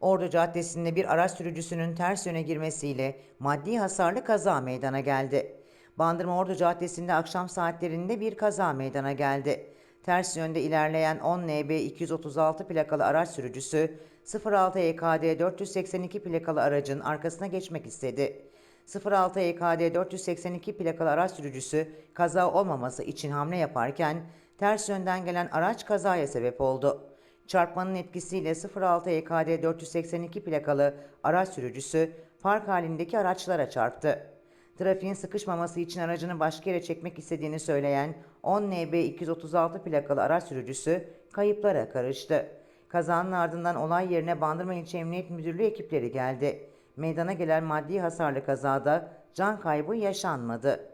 Ordu Caddesi'nde bir araç sürücüsünün ters yöne girmesiyle maddi hasarlı kaza meydana geldi. Bandırma Ordu Caddesi'nde akşam saatlerinde bir kaza meydana geldi. Ters yönde ilerleyen 10 NB 236 plakalı araç sürücüsü 06 EKD 482 plakalı aracın arkasına geçmek istedi. 06 EKD 482 plakalı araç sürücüsü kaza olmaması için hamle yaparken ters yönden gelen araç kazaya sebep oldu. Çarpmanın etkisiyle 06 EKD 482 plakalı araç sürücüsü park halindeki araçlara çarptı. Trafiğin sıkışmaması için aracını başka yere çekmek istediğini söyleyen 10 NB 236 plakalı araç sürücüsü kayıplara karıştı. Kazanın ardından olay yerine Bandırma İlçe Emniyet Müdürlüğü ekipleri geldi. Meydana gelen maddi hasarlı kazada can kaybı yaşanmadı.